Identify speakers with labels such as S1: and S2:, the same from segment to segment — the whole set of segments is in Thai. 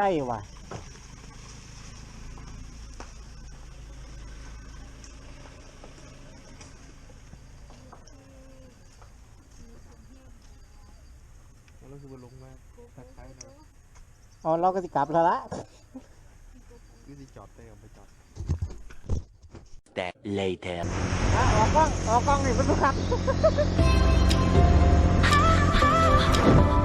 S1: ใช่ว่ะ
S2: แล้วคือมันลงมาทักทายนะ
S1: อ๋อเราก็จะกลับแล้วละ
S2: คือที่จอดได้เอาไปจอด
S3: That later.
S1: อะออกกล้องออกกล้องนี่เพื่อนค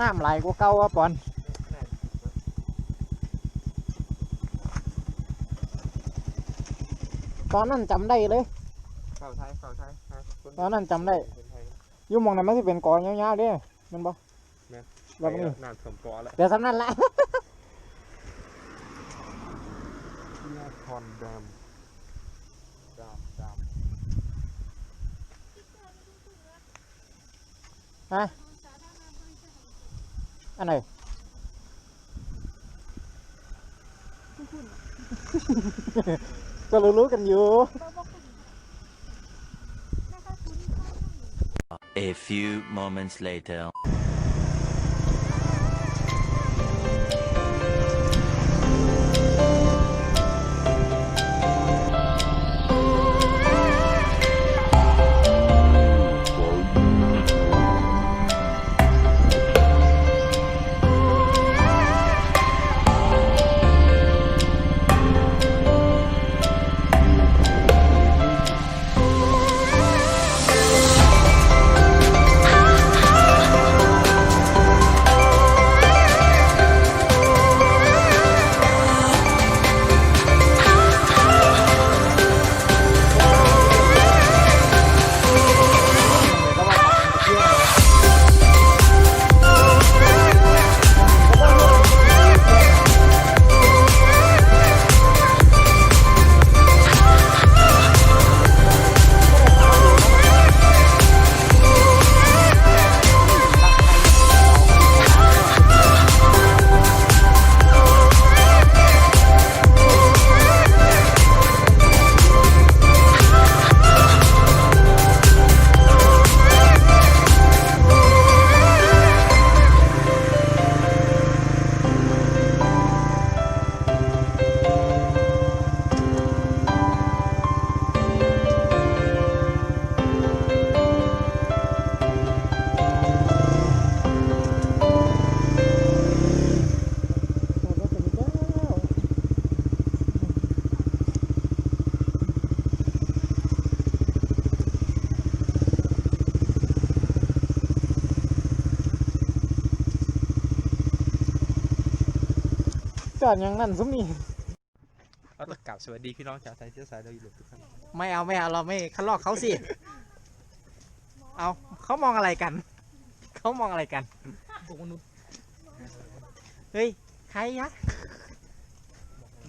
S1: น้ำไหลกว่าเก่าอะปอนตอนนั้นจำได้เลย
S2: เฝ้าไทยเฝ้าไทยฮะคน
S1: ตอนนั้นจำได้
S2: เป็นไทย
S1: อยุ่หมองนั้นมันจะเป็นกองยาวๆเด้แมันบ่
S2: แม่น
S1: แล้วนี่
S2: น้ำท่วมปอแล้ว
S1: เดี๋ยวสำนั้นละ
S2: อัน
S1: ไหน ก็รู้ๆกันอยู่
S3: A few moments later.
S1: จอดอย่างนั้นซุมนี่
S4: เราต้องกล่าวสวัสดีพี่น้องชาวไทยเชื้อสายโดยรวมทุกท่าน
S1: ไม่เอาไม่เอาเราไม่คัดลอกเขาสิ เอาเขามองอะไรกัน เขามองอะไรกัน
S4: พวกมนุษย์
S1: เฮ้ยใครยะ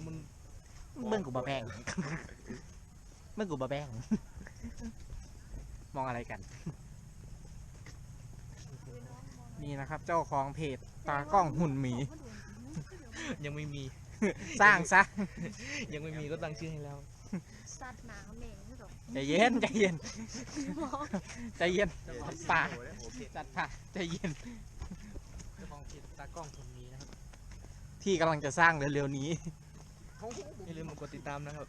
S4: มัน
S1: เบิ่งกูบะแบงเบิ่งกูบะแบงมองอะไรกัน นี่นะครับ เจ้าของเพจตากล้องหุ่นหมี
S4: ยังไม่มี
S1: สร้างซะ
S4: ยังไม่มีก็ตั้งชื่อให้แล้ว
S5: สัตว์หนาเหม่งที่แบบ
S1: ใจเย็นใจเย็นใจเย็นป่าจัดป่าใจเย็น
S4: เจ้าของเพจตากล้องคนนี้นะครับ
S1: ที่กำลังจะสร้างเร็วๆนี้
S4: อย่าลืมกดติดตามนะครับ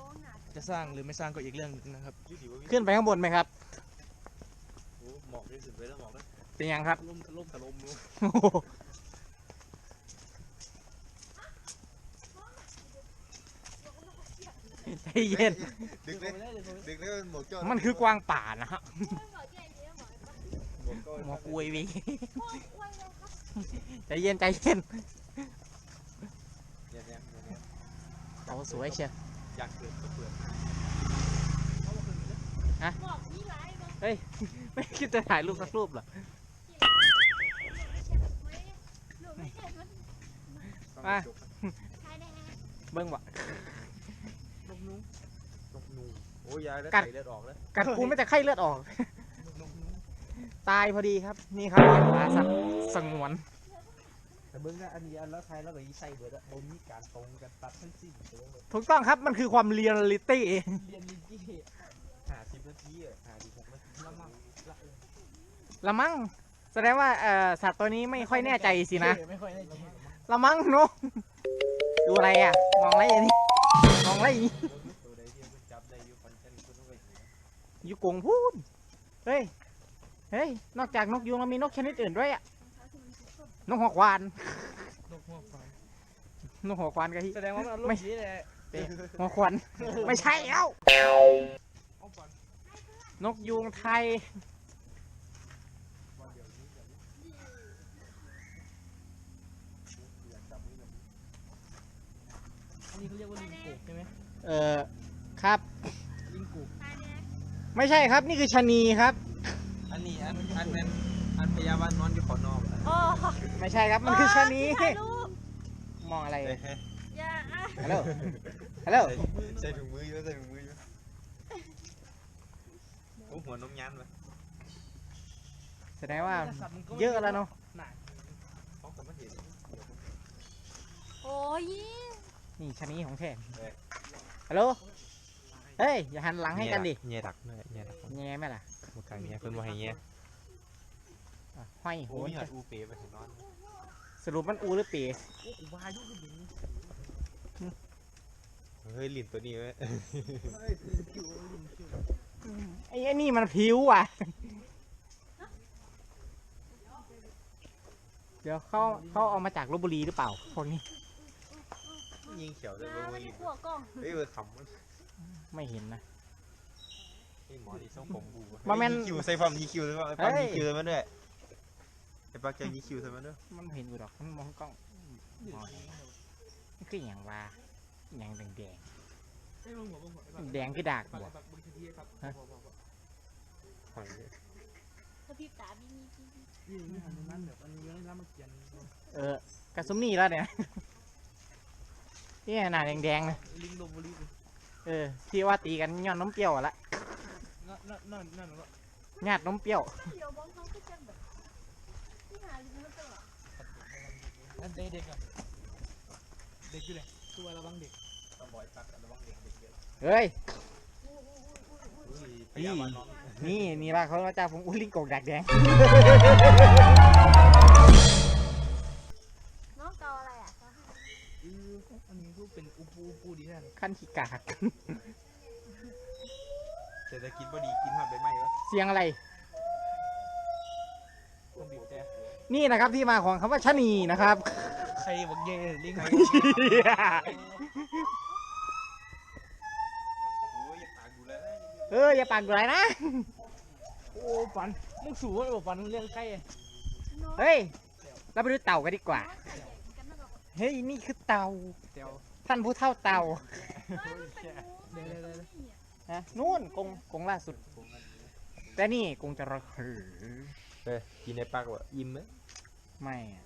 S5: มองหนา
S4: จะสร้างหรือไม่สร้างก็อีกเรื่องหนึงนะครับ
S1: ขึ้นไปข้างบนไหมครับ
S4: หมอกที่สุดเลยแล้วหมอกนะ
S1: เป็นยังครับ
S4: ลมถล่มถล่ม
S1: โอ้โห ใจเย็น
S2: ดึกเลยดึกเลยหมวกจอด
S1: มันคือกวางป่านะฮะ
S5: บอกใหญ่เลยบอก
S2: หมวกก็
S1: หมอกอวยวี
S5: โอ้ยอ้วนเลยครับ
S1: ใจเย็นใจเย็น
S2: เนี่ยเนี่ยเนี่ยเนี่ย
S1: เอาสวยเชียว
S2: อยากเกิดก็เปิด
S5: บอกนี่ร้ายบอก
S1: เฮ้ย ไม่คิดจะถ่ายรูปสักรูปเหรอ
S5: หนูไม่เห็นมัน
S2: ต้อง
S1: อะ
S2: จบ
S5: ใครแน่
S1: เบิ้งวะ
S4: นกนุ้ง
S2: นกนู โอ้ยยายแล้ว
S1: กัด
S2: ไข่เลือดออกแล้ว
S1: กัดกูไม่แต่ไข้เลือดออก
S4: นกนุ้ง
S1: ตายพอดีครับ นี่ครับเลี้ยงปลาสัตว์สงวน
S4: แต่เบิ้งนะอันนี้อันแล้วไทยแล้วก็ยีใส่เบิร์ดอะบ่มีการตรงกันตัดทั้งสิ้นเลย
S1: ถูกต้องครับ มันคือความเรียลลิตี้
S4: เรียนลิจี้
S2: หาสิบนาทีอะหาสิบหกนาที
S4: ละมั่งละ
S1: ละมั้ง แสดงว่าเอ่อสัตว์ตัวนี้ไม่ค่อยแน่ใจสินะ
S4: ไม่ค่อยได้ใจ
S1: ละมั้งเนอะดูอะไรอะ มองอะไรอย่างนี้ มองอะไรอย่างนี้
S2: ยู่
S1: กงพูดเฮ้ย เฮ้ย นอกจากนกยูงเรามีนกชนิดอื่นด้วยอะ นกหัวควาน
S4: นกหัวควาย
S1: นกหัวควานกะทิ
S4: แสดงว่ามันอารม
S1: ไม่
S4: ณ์ดีเลย
S1: หัวควานไม่ใช่เอ้า
S4: เอาก่อน
S1: นกยูงไทย
S4: อันนี้เขาเรียกว่าลิงโกกใช่ไหม
S1: เอ่อครับ
S4: ลิงโกก
S5: ตายแน่
S1: ไม่ใช่ครับ นี่คือชะนีครับ
S2: อันนี้อันอันนั้นอันพยาบาลนอนอยู่ขอนอกอะ
S5: โอ้
S1: ไม่ใช่ครับ มันคือชะนี
S5: ถ่ายรูป
S1: มองอะไร
S2: เอ้ยเฮ้ย
S5: อย่าอะ
S1: ฮัลโหล ฮัลโหล
S2: ใส่ถุงมือเยอะใส่ถุงมือเยอะโอ้หัวนมยันไป
S1: แสดงว่า
S4: สัตว์มันก็
S1: เยอะแล้วเนาะ
S2: เขาก็ไม่เห็น
S5: โอ้ย
S1: นี่ชะนีของแท้ฮัลโหล เฮ้ย อย่าหันหลังให้กันดิ
S2: เงี้ยดักด้วยเงี้ยดัก
S1: แง่ไหมล่ะ
S2: เมื่อกี้เงี้ยเพิ่นว่าให้เงี้ย
S1: อะห้อยโห
S2: โอ้
S1: น
S2: ยหัดอูเป๋ไปเห็นนอน
S1: สรุปมันอูหรือปี
S4: โอ้กูวายุก็บิน
S2: เฮ้ยลิ้นตัวนี้เว้ย
S4: เฮ้ยผิวลิงผิว
S1: ไอ้ไอ้นี่มันผิวอะ เดี๋ยวเขาเขาเอามาจากลบบุรีหรือเปล่าพวกนี้
S2: ยิงเขียวเลย
S5: มา
S2: เว้
S5: ไม่
S2: ย
S5: ได้พวกกล้อง
S2: เฮ้ยเออขำมัน
S1: ไม่เห็นนะ
S2: ไอ้หมอนี่ส่งผมบู
S1: บ่แม่น
S2: ไอ้ยีคิวใส่ฟัมยีคิวใส่ฟัมไอ้ฟัม
S1: เฮ้ย
S2: ยีคิวใส่มันด้วยไอ้ปักจะยีคิวใส่มันด้วย
S1: มันเห็นกูดอกมันมองกล้องมองมันคืออย่างว่าอหย่างแดงแดง
S4: ไอ้มึงหัวมึงหัว
S1: ๆแดงคือดาก
S4: บัก
S1: บ่
S4: บักบึงทีครับ
S2: หอยเนี่ย
S5: กระพริบตาบีมีบีมี
S4: นี่นี่หันนั้นแบบอันนี้ยังรับมาเขียน
S1: เออกระสุมนี่แล้วเนี่ยนี่หน้าแดงๆนะ
S4: ลิงลบบุรี
S1: เเออที่ว่าตีกันย้อนน้ำเปรี้ยวอะละ
S4: นั่นนั่นนั่นนั่นว่า
S1: ญาติน้ำเปรี้ยว
S5: เดี๋ยวบ้องเขาก็จะแบบที่หาลิงมันตัว
S4: อันเด็กอะเด็กอยู่ไหนตัวระวังเด็ก
S2: ต้องบอยปักระวังเด็กเด็กเยอะ
S1: เฮ้ย
S2: พยายามนอน
S1: นี่นี่ละเขาว่าจ้าผมอุ้ยลิงโกกดักแด
S5: งเกาอะไรอะเขาให้
S4: อืออันนี้ก็ เป็นอุปูอุปูดีแท้
S1: ขั้นขี้กาก
S2: เศรษฐกิจพอดีกินหับใบไม้วะ
S1: เสียงอะไร
S4: ต้องบีบแต่
S1: นี่นะครับที่มาของคำว่าชะนีนะครับ
S4: ใครบอกเย่ลิง
S2: โอ้ยอย่าปากดูแล้วนะ
S1: เอออย่าปากดูไรนะ
S4: โอ้ปันมึงสูว่าปันเรื่องใคร
S5: น้อง
S1: เฮ้ย เราไปดูเต่ากันดีกว่า
S5: ใหญ่เหมือนกันนะแบบ
S1: เฮ้ย นี่คือเต่า
S4: เดี๋ยว
S1: ท่านผู้เท่าเต่า
S4: เดี๋ยวเดี๋ยวเดี๋ยว
S1: ฮะนู่นกงกงล่าสุด แต่นี่กงจะระเหือ
S2: เฮ้ยกินในปากวะอิ่มไหม
S1: ไม่อะ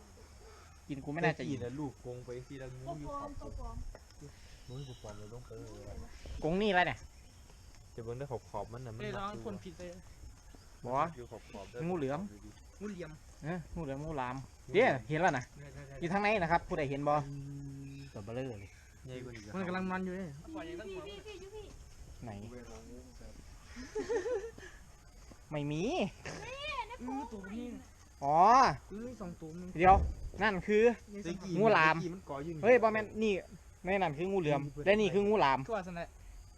S1: กินกูไม่น่าจะ
S2: กิ
S1: อิ่
S2: น
S1: ม
S2: นะลูกกงไปทีละงู
S5: ตัว
S2: อยู่
S5: ปลอ
S2: ขอ
S5: ม
S2: บ
S5: ตัวปลอม
S2: งูอยู่ขอบเลยต้องเปิด
S1: กงนี่แล้วเนี่ย
S2: จะเบิ่งได้ขอบขอบมันน่ะมัน
S4: เอ้ยร้องคนผิดเลย
S1: บอกว่า
S2: อยู่ขอบขอบ
S1: งูเหลือม
S4: งูเหลี่ยม
S1: เอองูเหลือมงูหลามเดี๋ยวเห็นแล้วนะ
S4: เดี๋ยวเดี๋ยว
S1: อ
S4: เดี๋ยว
S1: ยู่ทางไหนนะครับ ผู้ใดเห็นบอตัวเบลอเลย
S2: ใหญ่กว่านี้
S4: มันกำลังมันอยู่เลย
S5: พี่พี่พี่พี่พี่
S1: ไหน ไม่มี
S4: อือตัวนี้
S1: อ๋อ
S4: อือสองตัวมัน
S1: เดี๋ยว นั่นคือ
S2: ตะกี้
S1: งูหลาม
S2: ตะกี้มันก่ออยู่นี่
S1: เฮ้ยบอแมนนี่ในนั่นคืองูเหลือม และนี่คืองูหลาม
S4: ทั่วสนะ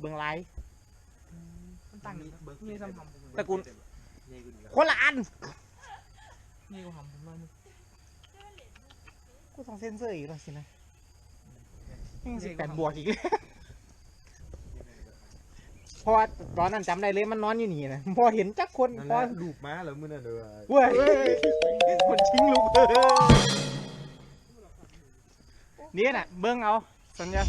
S1: เบื้องไลาย
S4: มันตั้งอยู่นี่ซ้ำทำ
S1: ตระกูล
S2: ใหญ่กว่านี้
S1: คนละอัน
S4: นี่กูทำผมว่ามึง
S1: กูต้องเซ็นเซอร์อีกแล้วสินะยัง สิบแปดบวกอีกเลยเพราะว่าตอนนั้นจำได้เลยมันนอนอยู่นี่นะพอเห็นจักคน
S2: นั่น
S1: พอ
S2: แหละลูกม้าเหรอมื้อนั้นเด้อ
S1: เว้ยคนทิ้งลูกเออนี่น่ะเบิ้งเอาสัญญา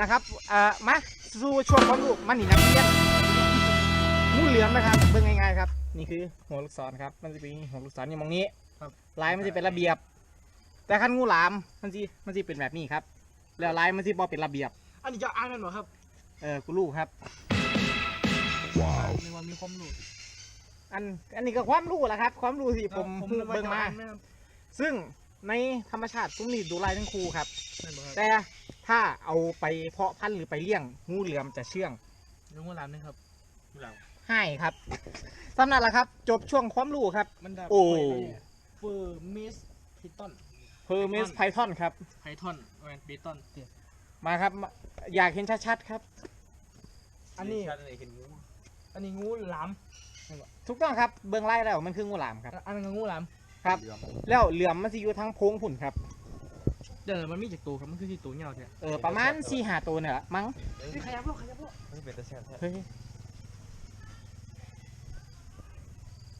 S1: นะครับเอ่อมาสู่ช่วงความรู้มันนี่นักเรียนงูเหลือมนะครับเบิ้งง่ายๆครับนี่คือหัวลูกศรครับ มันจะเป็นหัวลูกศรอยู่มองนี้ลายมันจะเป็นระเบียบ แต่ขั้นงูหลามมันจะมันจะเป็นแบบนี้ครับ แล้วลายมันจะบอเป็นระเบียบ
S4: อันนี้จะอ่านกันเหรอครับ
S1: เออกูรู้ครับ
S4: ในวันมีความรู้
S1: อันอันนี้ก็ความรู้แหละครับ ความรู้ที่ผม
S4: นึกว่
S1: เบิ่ง
S4: จะ
S1: มา
S4: อ่นไหครับ
S1: ซึ่งในธรรมชาติตุ้มนี่ดูลายทั้งคู่ครับ
S4: นั่นบ่ครับ
S1: แต่ถ้าเอาไปเพาะพันธุ์หรือไปเลี้ยงงูเหลือมจะเชื่อง
S4: ลุงว่าหลานนะครับ
S1: ให้ครับสำนักละครับ จบช่วงความรู้ครับ
S4: มันดา
S1: โอ้
S4: เฟอร์มิสพิตอน
S1: เพอร์เมสไพทอนครับ
S4: ไพทอนแวนพิตอนเดี๋ยว
S1: มาครับมาอยากเห็นชัดๆครับ
S4: อันนี้
S2: ชัดเลยเห็นงู
S4: อันนี้งูหลาม
S1: ถูกต้องครับเบื้องไล่แล้วมันคืองูหลามครับ
S4: อันนั้นก็งูหลาม
S1: ครับ
S2: เหลือม
S1: แล้วเหลือมมันจะอยู่ทั้งโพงผุ่นครับ
S4: เดี๋ยวมันมีจากตัวครับมันคือที่ตัวเงาเนี่ย
S1: เออประมาณสี่หาตัวเนี่ยแหละมั้ง
S4: ขยับโลกขยับโลก
S2: เฮ้ยเป็นตาแซ่บแท้
S1: เฮ้ย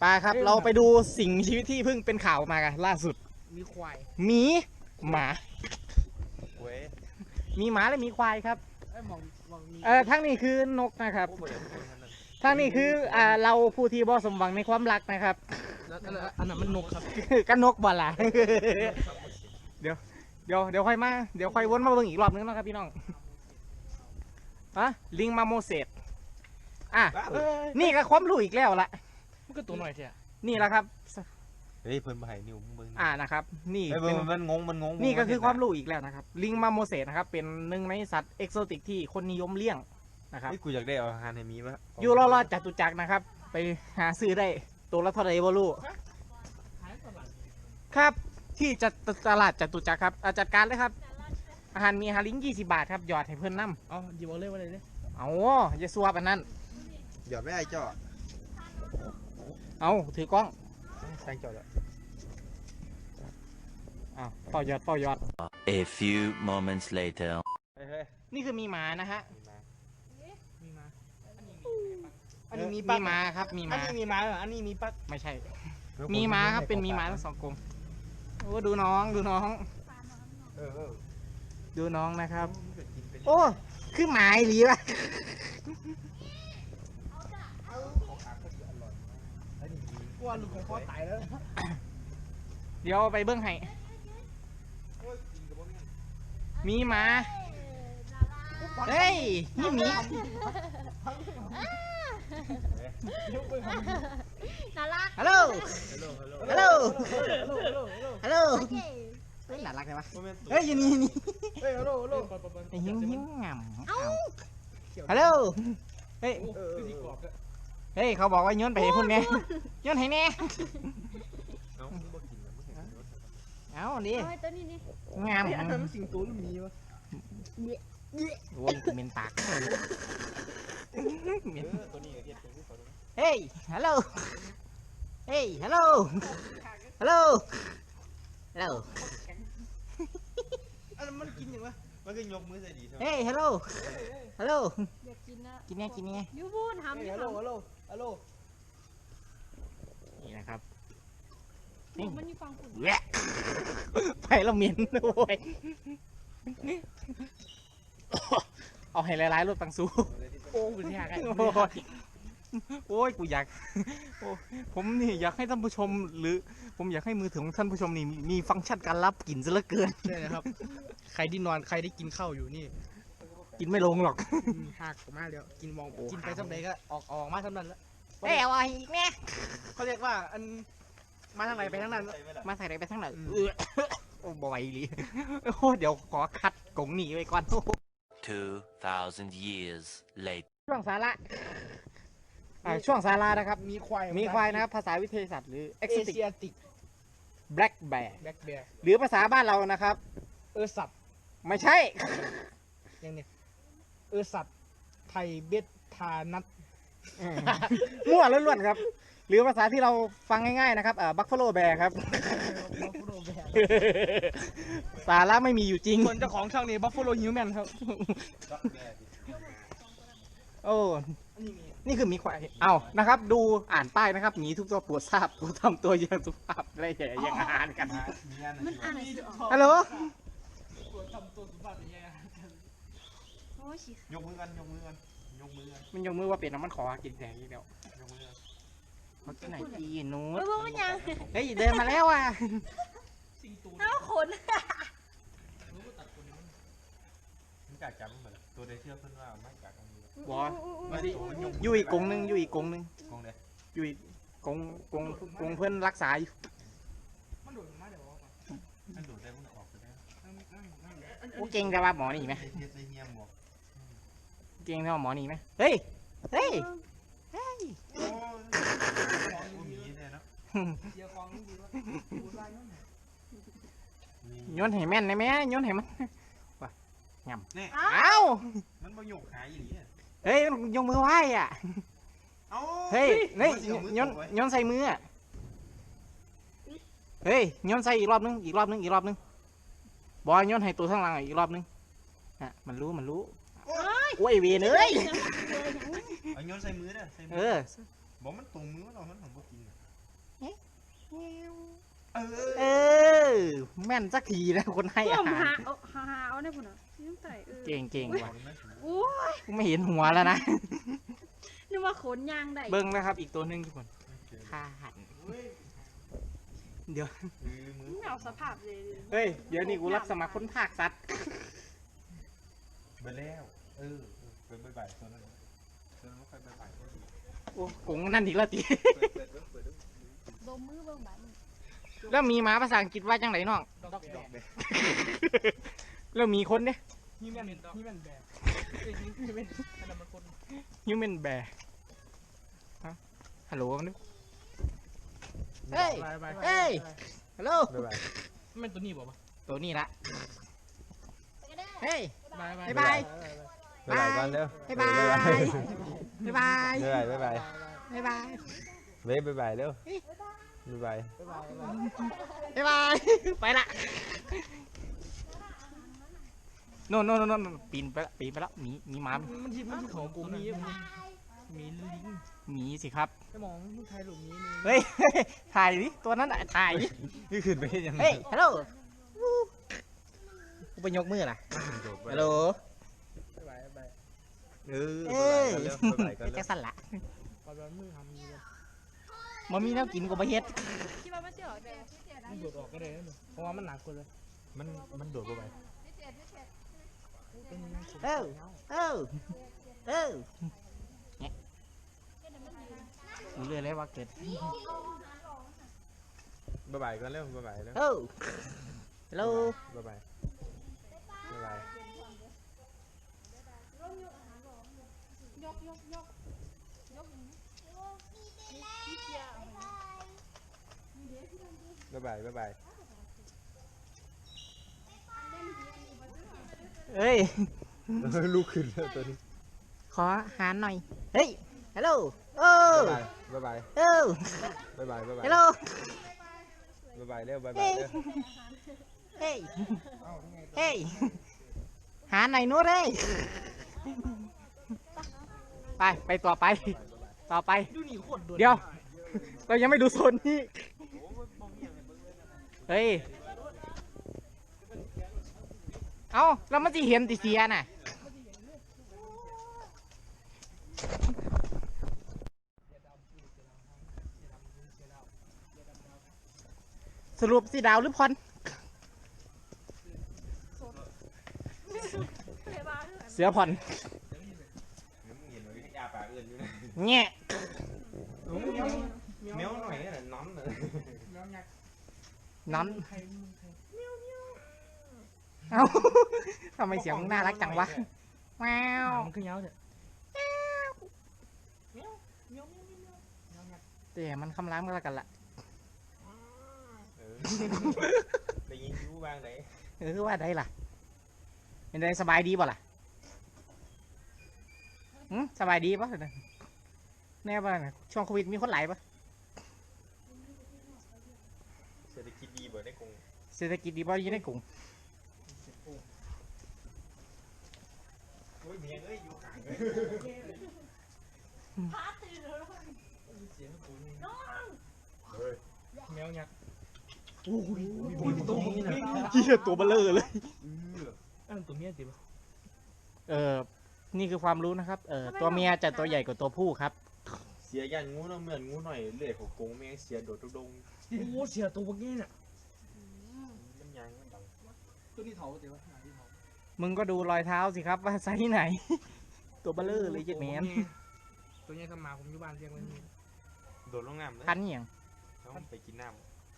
S1: ไปครับ เราไปดูสิ่งมีชีวิตที่เพิ่งเป็นข่าวมากันล่าสุด
S4: มีควาย
S1: หมีหมา
S2: เว้ย
S1: มีหมาและมีควายครับ
S4: ไอ้ยมองมองมี
S1: เออทั้งนี้คือนกนะครับ
S2: โอ้บ่อยากเป็นคนนั้นน่ะ
S1: ทั้งนี้คืออ่าเราผู้ที่บ่สมหวังในความรักนะครับ
S4: แล้วอันนั้นอันนั้นมันนกครับ
S1: ก็นกบ่ล่ะ เดี๋ยวเดี๋ยวเดี๋ยวค่อยมาเดี๋ยวค่อยวนมาเบิ่งอีกรอบนึงนะครับพี่น้องอะลิงมาโมเสสอะ
S2: เอ้ย
S1: นี่ก็ความรู้อีกแล้วละ
S4: มันก็ตัวหน่อยเถอะ
S1: นี่แหละครับ
S2: เฮ้ยเพิ่นมาให้นิ้วมึงเบิ่ง
S1: อ่านะครับ นี่
S2: เฮ้ย
S1: เป็
S2: เบิ่
S1: น
S2: งมันงงมันงง
S1: นี่ก็คือความรู้อีกแล้วนะครับ ลิงมาโมเสสนะครับ เป็นหนึ่งในสัตว์เอกโซติกที่คนนิยมเลี้ยงนะครับ
S2: เฮ้ยกูอยากได้อาหารให้มีปะ
S1: อยู่รอๆจตุจักรนะครับ ไปหาซื้อได้ตัวละเท่าไหร่บ่รู้
S4: หายตลาด
S1: ครับที่จะตลาดจตุจักรครับอะจัดการเลยครับ อาหารมีอาหารลิง20 บาทครับหยอดให้เพื่อนน้
S4: เอ๋อหยิบเอาเลยว่าเลยเลยำ
S1: เอาอย่าซัวปานนั้น
S2: หยอดไม่ไอ้เจ้า
S1: เอาถือกล้อง
S2: ใส่เจ้าแล้ว
S1: อ้าวเป่าหยอดเป่าหยอด
S3: A few moments later.
S2: เฮ้ยเฮ้ย
S1: นี่คือมีหมานะฮะ
S4: มีมา
S1: อันนี้มีปักมีหมาครับ มีห
S4: อัน
S1: มา
S4: นี้มีมาเหรออันนี้มีปัก
S1: ไม่ใช่ มีหมาครับ เป็นมีหมาทั้งสองกรงโอ้ดูน้อง ดูน้อง
S2: เออเออ
S1: ดูน้องนะครับ
S2: มึงก็กินไปเลย
S1: โอ้ คือหมาอีหลีวะ
S2: ของอาก็ดีอร่อยมากอันนี้มี
S4: กลัวลูกของพ่อตายแล้ว
S1: เดี๋ยวไปเบิ้งให้
S2: โอ้ยกินกับบ่แม่น
S1: มีหมาเฮ้ยนี่หมี
S5: น่ารัก
S1: ฮัลโหล
S2: ฮัลโหลฮัลโหล
S1: ฮัลโหลฮัลโหล
S5: โอเค
S1: เฮ้ยน่ารักเลยวะ
S2: บ่แม่นตัว
S1: เฮ้ยอยู่นี่นี่
S4: เฮ้ยฮัลโหลฮัลโหล
S1: ไอ้หิ้วหิ้วงามเอาฮัลโหลเฮ้ย
S2: เออเอ
S4: คือ
S2: อ
S4: สีกรอบด้วย
S1: เฮ้ยเขาบอกว่าโย้อนไปให้พุ่นแน่โย้อนให้แน่
S2: เอา
S1: ดิ
S5: เอาไว้ตัวนี้นี่
S1: งาม
S4: เฮ้ยอันนั้นมันสิงโตหรือหมีวะ
S1: โอ้ยเหม็นปากเหม็น
S2: เออตัวนี้ก็เฮ็ดเป็นคือเขาด้วย
S1: เฮ้ยฮัลโหลเฮ้ยฮัลโหลฮัลโหลฮัลโหล
S4: อันนั้นมันกินยังวะ
S2: มันก็ยกมือใส่ดีใช่ไหม
S1: เฮ้ยฮัลโหลฮัลโหล
S5: อยากกินนะ
S1: กินแน่กินแน่
S5: ยูบูนทำ
S4: เฮ้ย
S5: ยู
S4: ฮัลโหล
S5: ทำ
S4: ฮัลโหลฮัลโหล
S1: นี่นะครับนี่
S5: มันอยู่ฟังคุณ
S1: แหวะ ไปแล้วเหม็นโอ้ยเอาให้หลายๆรถตังซู
S4: โอ้คุณยากไง
S1: โอ้ยโอ้ยกูอยากโอ้ผมนี่อยากให้ท่านผู้ชม หรือ ผมอยากให้มือถือของท่านผู้ชมนี่มีมีฟังก์ชันการรับกลิ่นซะเหลือเกิน
S4: เนี่ยนะครับ ใครที่นอนใครที่กินข้าวอยู่นี่
S1: กินไม่ลงหรอก
S4: หักออกมาเดี๋ยวกินมอง
S1: โอ้
S4: กินไปสักใดก็ออกออกมาเท่านั้นแล้ว
S1: เอ้ยเอาอีกแม่
S4: เขาเรียกว่าอันมาทางไหนไปทางนั้น
S1: มาใส่อะไรไปทั้งไหน
S4: อืม
S1: เออ โอ้บ่อยเลยโอ้เดี๋ยวขอคัดกงหนีไว้ก่อน
S3: 2,000 years later.
S1: ช่วงสาระอ่าช่วงสาระนะครับ
S4: มีควาย
S1: มีควายนะครับ ภาษาวิทยาศาสตร์หรือ
S4: เอ
S1: exotic
S4: เชียติก
S1: black bear
S4: แบล็กเบียร์
S1: หรือภาษาบ้านเรานะครับ
S4: เออสัตว์
S1: ไม่ใช่
S4: อย่างเนี้ยเออสัตว์ไทยเบสทานัท
S1: มั่วล้วนๆครับ หรือภาษาที่เราฟังง่ายๆนะครับเอ่อ buffalo bear ครับ
S4: บัฟฟาโลแบร์
S1: สาระไม่มีอยู่จริง
S4: ส่วนเจ้าของช่องนี้บัฟฟาโลฮิวแมนครับ
S1: โอ้ นี่คือหมีควาย เอานะครับ ดูอ่านป้ายนะครับหมีทุกตัวปวดทราบผู้ทำตัวอย่างสุภาพอะไรอย่างอย่างอาหารกัน
S5: มันอ่านอะไรสิออก
S1: ฮัลโหล
S4: ทำตัวสุภาพอย่างเงี้ย
S5: โอ้ยฉีก
S2: ยกมือกันยกมือกันยกมือกัน
S1: มันยกมือว่าเป็นน้ำมันขอกินแดงอีกแล้ว
S2: ยกมือกัน
S1: มันที่ไหนจีนู
S5: เอ
S1: ด
S5: อมันยัง
S1: เฮ้ยเดินมาแล้วอะ
S4: สิงตู
S5: เอ้าขน
S2: มันกัดจับมันเหมือนตัวเดเชื่อเพื่อนว่าไม่กัดกันอยู่
S1: บอส
S2: มาดิมันยก
S1: อยู่อีกกรงหนึงอยู่อีกกรงหนึง
S2: กงเลย
S1: อยู่อีกกรงกรงกรงเพื่อนรักษาอยู่
S4: มันโดดมาเดี๋ยวออกมา
S2: มันดูดได้มันออกไปได้
S4: นั่งนั่งนั่ง
S1: โอ้เก่งแต่ว่าหมอนี่ไหม
S2: ไอ้เทียไอ้เฮียหมวก
S1: เก่งแต่ว่าหมอนี่ไหมเฮ้ยเฮ้ย
S2: โอ้ยหมีเนี่ยเนาะ
S4: เสียของนี่ดีวะพูดไรนั่น
S1: โยนให้แม่นได้ไหมโยนให้มันว่ะงำ
S2: เนี่ย
S1: เอ้า
S2: มันมาหยกหายอย่างนี้
S1: เฮ้ยมันยกมือไหว้อะ
S2: เอ้า
S1: เฮ้ยเฮ้ยโยนโยนใส่มืออะเฮ้ยโยนใส่อีกรอบนึงอีกรอบนึงอีกรอบนึงบอยโยนให้ตัวข้างหลังอีกรอบนึงอะมันรู้มันรู้โอ้ยเวียนเอ้ย
S2: เอาโยนใส่มือเด้อใส่มื
S1: เออ
S2: บอกมันตรงมือมันเอามันของพวกกิน เอ
S1: เอ
S2: อ
S1: อ แม่นสักทีนะคนให้
S5: ผ
S1: อามหา
S5: หารเอาหาหาเอาได้พุ่นอะยิ้มใส่เออ
S1: เก่งเก่งว่ะ
S5: โอ้ย
S1: ไม่เห็นหัวแล้วนะ
S5: นึกว่าขนยางได้
S1: เบิ้งนะครับ อีกตัวหนึงทุกคนค่าหันเดี๋ยว
S2: มือ
S5: ไม่เอาสภาพเลย
S1: เฮ้ย เดี๋ยวนี้กูรับสมัครคนภาคสัตว์
S2: ไปแล้ว เออไปบายบายตัวนั้นตัวนั้นไม่ค่อยบายบาย
S1: โอ้กงนั่นอีกแล้วตี
S5: ดมมือเบิ่งบาดนี่
S1: แล้วมีหมาภาษาอังกฤษว่าจังไหนน้อง
S4: ดอกแบร์
S1: แล้วมีคนเนี่ย
S4: ฮิวแมนฮิวแมนแบร์ฮิวแมนอันนั้นมันคน
S1: human bear ฮะฮัลโหลนึก เฮ้ย
S4: ไปไป
S1: เฮ้ย ฮัลโหล
S2: บายบาย
S4: มันตัวนี้บอกว่า
S1: ตัวนี้ละ
S5: ไปก็ได้
S1: เฮ้ย
S4: บาย
S1: บ๊ายบาย
S2: บายบายก่อนเร็ว
S1: บ๊ายบาย บ๊ายบาย
S2: บ๊ายบายบ๊ายบาย
S1: บ๊ายบาย
S2: เว้ยบ๊ายบายเร็วบ๊ายบาย
S1: บ๊ายบาย ไปละโน่นโน่นโน่นโน่นปีนไปละปีนไปแล้วหมีหมีหมา
S4: มันที่มันที่ของกูมีมีลิง
S1: หมีสิครับ
S4: ไอ้มองมึงไทยหลุมนี้นี่
S1: เฮ้ยถ่ายดิตัวนั้นน่ะถ่ายดิ
S2: นี่ขึ้นไปยัง
S1: เฮ้ยฮัลโหลกูไปยกมือนะฮัลโหล
S4: ไปไป
S2: เออ
S1: เอ้ย
S2: บ๊ายบายก่อน
S1: แจ็
S2: เร็
S1: ควสันละ
S4: ตอนนั้นมือทำ มี
S1: มันมีแนวกินกูไปเฮ็ด
S5: คิดว่ามันสิออกได้
S4: มันโดดออกก็ได้นะเพราะว่ามันหนักกว่าเลย
S2: มันมันโดดไป
S4: เป็น
S1: เออเออเออเนี่ยรู้เลยเลยว่าเกิด
S2: บ๊ายบายก่อนเร็วบ๊ายบายเร็ว
S1: เออฮัลโหล
S2: บ๊ายบายบ๊ายบาย
S5: ยกยกยกยกอย่างนี้นี่เชียร์
S2: บ๊ายบายบ๊ายบาย
S1: เอ้ย
S2: ลูกขึ้นแล้วตัวนี้
S1: ขอหารหน่อย เฮ้ย ฮัลโหลเออ
S2: บ๊ายบาย
S1: เออ
S2: บ๊ายบายบ๊ายบาย
S1: ฮัลโหล
S2: บ๊ายบายเร็วบ๊ายบายเร็ว
S1: เฮ้ย เฮ้ย หาหน่อยนู้นเฮ้ย ไป ไปต่อไป ต่อไป
S4: ดูนี่โคตรโดด
S1: เดี๋ยว เรายังไม่ดูโซนนี้ เฮ้ย เอาแล้วมันจะเห็นติเสียน่ะ สรุปสีดาวหรือพร
S5: เลยบ้าเลย
S1: เสือผ่อน
S2: มึงเห็นวิทยาปากอื่นอยู่นะ
S1: แง่
S2: เมียวหน่อยน่ะน้ำเลย
S1: น้ำเอ้าทำไมเสียงมึงน่ารักจังวะแมว
S4: มันขึ้นยาวเถอะ
S1: แต่มันคำรามกันละกันละ
S2: เออได้ยินอยูบ้างไหน
S1: เออว่าได้ล่ะ เป็นไงสบายดีป่ะล่ะหืมสบายดีป่ะแน่ป่ะเนี่ยช่วงโควิดมีคนไหลายป่ะ
S2: เศรษฐกิจดีบ่ได้กง
S1: เศรษฐกิจดีป่ะอยี่ในกรุง
S2: โอ้ยเมียเอ้ยอยู่ห่างเลย
S5: พาตื่นแล้ว
S4: แมวยักษ์
S2: มีตรงนี้นะ
S1: เหี้ยตัวเบลอเลย
S4: อันตัวเมียติบ
S1: เออนี่คือความรู้นะครับ เออตัวเมียจะตัวใหญ่กว่าตัวผู้ครับ
S2: เสียยันงูเนาะเหมือนงูหน่อยเลือดของกงแม่งเสียโดดทุกดง
S4: โอ้เสียตัวพวกนี้น่ะ
S2: มันยังมันดัง
S4: ตัวนี้เถาติวะที่เถา
S1: มึงก็ดูรอยเท้าสิครับว่าไซส์ไหน ตัวเบลอเลยเจ็ดแมน
S4: ตัวนี้เข้ามาผมอยู่บ้านเรียกมัน
S2: โดดลงน้ำเลย
S1: พันอหย่าง
S2: แล้วไปกินน้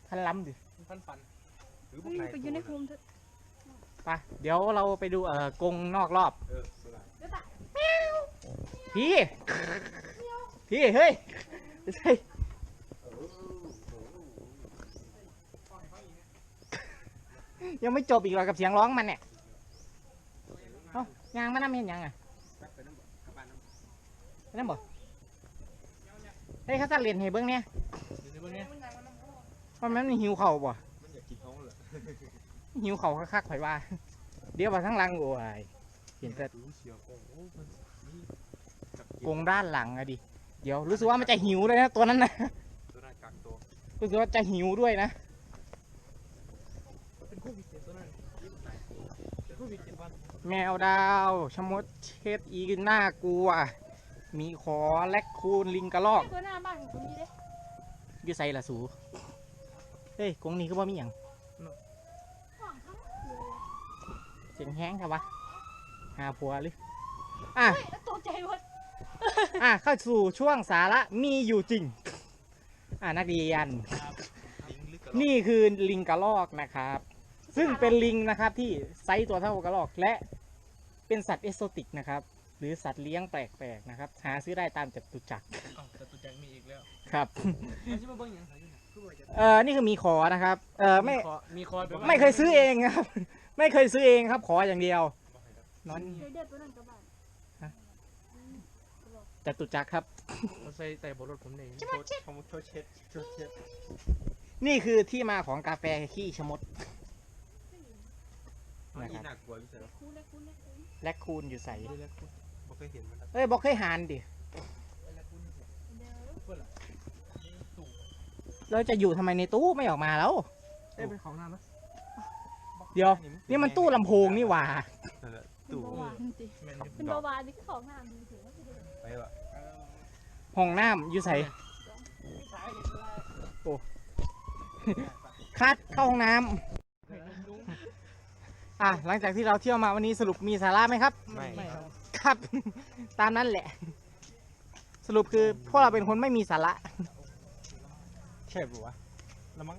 S1: พันล้ำดิ
S4: ฟันฟันำ
S2: หรือพว
S5: เฮ้
S2: ก
S5: ย
S2: นาย
S5: ไปอยู่ในคุมเถอะ
S1: ไปเดี๋ยวเราไปดูเอ่อกรงนอกรอบ
S2: เออเวลา
S5: เดี๋ยวตะ
S1: พี่ พี่ เฮ้ยไม่ใช่ ยังไม่จบอีกหรอกับเสียงร้องมันเนี่ยเอ้ายางมันน้ำเห็นยังอะไปนั่นบ่เฮ้ยเขาจะเรียนให้เบิ้งเนี่ย
S4: เดี๋ยวเบิ่งเนี่ย
S1: ว่ามันหิวเข่าวบ่
S2: มันอยากกินเขาเหรอ
S1: หิวเข่าวคักๆข่อยว่า เดี๋ยวมาทั้งหลังโอ้ยเห็นแต่
S2: รู้เสียกงโอ้มันนี่กับ
S1: กรงด้านหลังอะดิ เดี๋ยวรู้สึกว่ามันจะหิวเลยนะตัวนั้นนะ
S2: ตัวนั้นกักตัว
S1: รู้สึกว่าจะหิวด้วยนะ
S4: เป็นคู่พิเศษตัวนั้นเป็นคู่พิเศษวัน
S1: แมวดาวชะมดเช็ดอีน่ากลัว มีขอแลกคูนลิงกระลอก
S5: ตัวหน้าบ้านของผมนี่เด้
S1: อยู่ใส่ละสู เฮ้ยกรงนี้ก็บ่มีอย่าง
S5: ห่วงทั้งเลย
S1: เสียงแห้งครับวะหาผัวหรืออะ
S5: เฮ้ยแล้วตกใจหมด
S1: อะเข้าสู่ช่วงสาระมีอยู่จริง อะนักเรียน
S2: ลิงลึกกับ
S1: นี่คือลิงกระลอกนะครับ ซึ่งเป็นลิงนะครับที่ไซส์ตัวเท่ากระลอกและเป็นสัตว์เอกโซติกนะครับ หรือสัตว์เลี้ยงแปลกๆนะครับ หาซื้อได้ตามจตุจักร
S4: อ้าวแต่ตัวแจงมีอีกแล้ว
S1: ครับ
S4: ไม่ใช่มาเบิ่งหยังไงคือว่าจะ
S1: เออนี่คือมีขอนะครับ เออไม่
S4: คอมีคอแบบว่า
S1: ไม่เคยซื้อเองครับ ไม่เคยซื้อเองครับ ขออย่างเดียว นอน
S5: เดี๋ยวเด็ดตัวนั้นกลับบ้าน
S1: จตุจักรครับ
S4: เราใส่แต่บนรถผมเอง
S2: โชดชมโชดเช็ดโชดเช็ด
S1: นี่คือที่มาของกาแฟขี้ชะมด
S2: มันอีหนักกว่าอยู่เสร็จแล้ว
S5: คูเล็กคูเล็กคู
S1: และคูนอยู่ใส่
S2: ไม่เคยเห็นมัน
S1: เอ้ยบอกเคยหานดิ
S5: เดี๋ยว
S1: เราจะอยู่ทำไมในตู้ไม่ออกมาแล้ว
S4: เอ้ยเป็นของน้ำนะ
S1: เดี๋ยว นี่มันตู้ลำโพงนี่หว่า
S2: นั่นแหละ
S5: เป็น
S2: ตู่
S5: เบาหวานจริง
S4: แมน
S5: เป็นเบาหวานนี่คือของน้ำดีเถอะ
S2: ไปวะ
S1: ห้องน้ำอยู่ใส่คัดเข้าห้องน้ำ อะหลังจากที่เราเที่ยวมาวันนี้สรุปมีสาระไหมครับ
S2: ไม่
S4: ไม่ครับ
S1: ครับ ตามนั้นแหละ สรุปคือพวกเราเป็นคนไม่มีสาระ
S2: ใช่ปะวะละมั้ง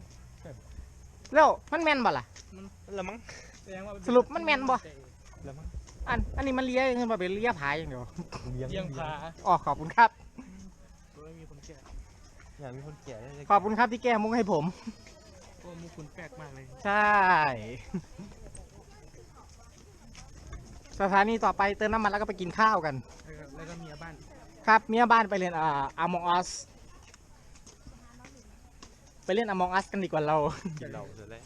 S1: แล้วมันแม่นบ่ล่ะ
S2: ละมั้ง
S4: แสดงว่า
S1: สรุปมันแม่นบ่
S2: ละมั้ง
S1: อันอันนี้มันเลี้ยขึ้นมาเป็นเลี้ยผายอย่างเดียว
S4: เยียงขา
S1: อ๋อขอบคุณครับ
S4: ตัวไม่มีคนแก่
S2: อยากมีคนแก่ได้เลย
S1: ขอบคุณครับที่แก้มุกให้ผม
S4: ก็มูคุณแปลกมากเลย
S1: ใช่ สถานีต่อไปเติมน้ำมันแล้วก็ไปกินข้าวกัน
S4: แล้วก็แล้วก็เมียบ้าน
S1: ครับเมียบ้านไปเรียนอ่า Among Us ไปเล่น Among Us กันดีกว่าเรา
S2: กินเหล้าเสร็จแล้ว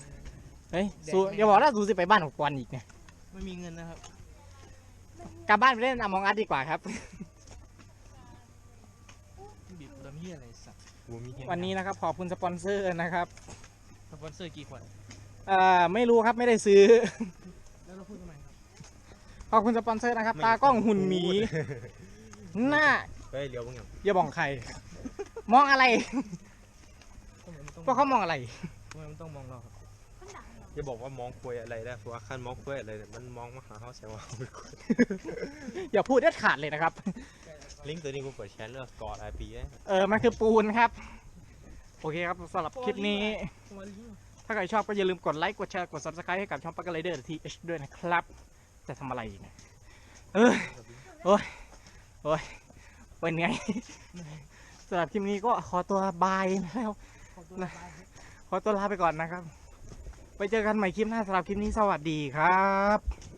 S1: เฮ้ยสูอย่าบอกว่าสูสิไปบ้านของกวนอีกเนี่ย
S4: ไม่มีเงินนะครับ
S1: กลับบ้านไปเล่น Among Us ดีกว่าครับ
S4: บีบตัวเมียอะไรสัตว์
S2: หัวมีแห้ง
S1: วันนี้นะครับขอบคุณสปอนเซอร์นะครับ
S4: ทปอนเซอร์กี่ขวด
S1: เอ่อไม่รู้ครับไม่ได้ซื้อ ขอบคุณสปอนเซอร์นะครับ ตากล้องหุ่นหมีหน้า
S2: เฮ้ยเดี๋ยวมึงอะ
S1: อย่าบอกใคร มองอะไร
S4: ทำไมมันต้อง
S1: พวกเขามองอะไร
S4: ทำไมมันต้องมองเราครับ
S5: คนดังเหรอ
S2: อย่าบอกว่ามองคุยอะไรได้เพราะว่าขั้นมองคุยอะไรเนี่ยมันมองมาหาเขาแซวว่า
S1: อย่าพูดเด็ดขาดเลยนะครับ
S2: ลิงก์ตัวนี้กูเปิดแชร์เลือกกอดไอพีได้
S1: เออมันคือปูนครับ โอเคครับสำหรับคลิปนี้
S4: หัวลิง
S1: ถ้าใครชอบก็อย่าลืมกดไลค์กดแชร์กด subscribe ให้กับช่องปักกะไรเดอร์ทีเอชด้วยนะครับ จะทำอะไรอีกเนี่ยเออโอ้ยโอ้ยเป็นไงสำหรับคลิปนี้ก็ขอตัวบายแล้ว
S4: ขอตัว
S1: นะ
S4: บาย
S1: ขอตัวลาไปก่อนนะครับ ไปเจอกันใหม่คลิปหน้าสำหรับคลิปนี้สวัสดีครับ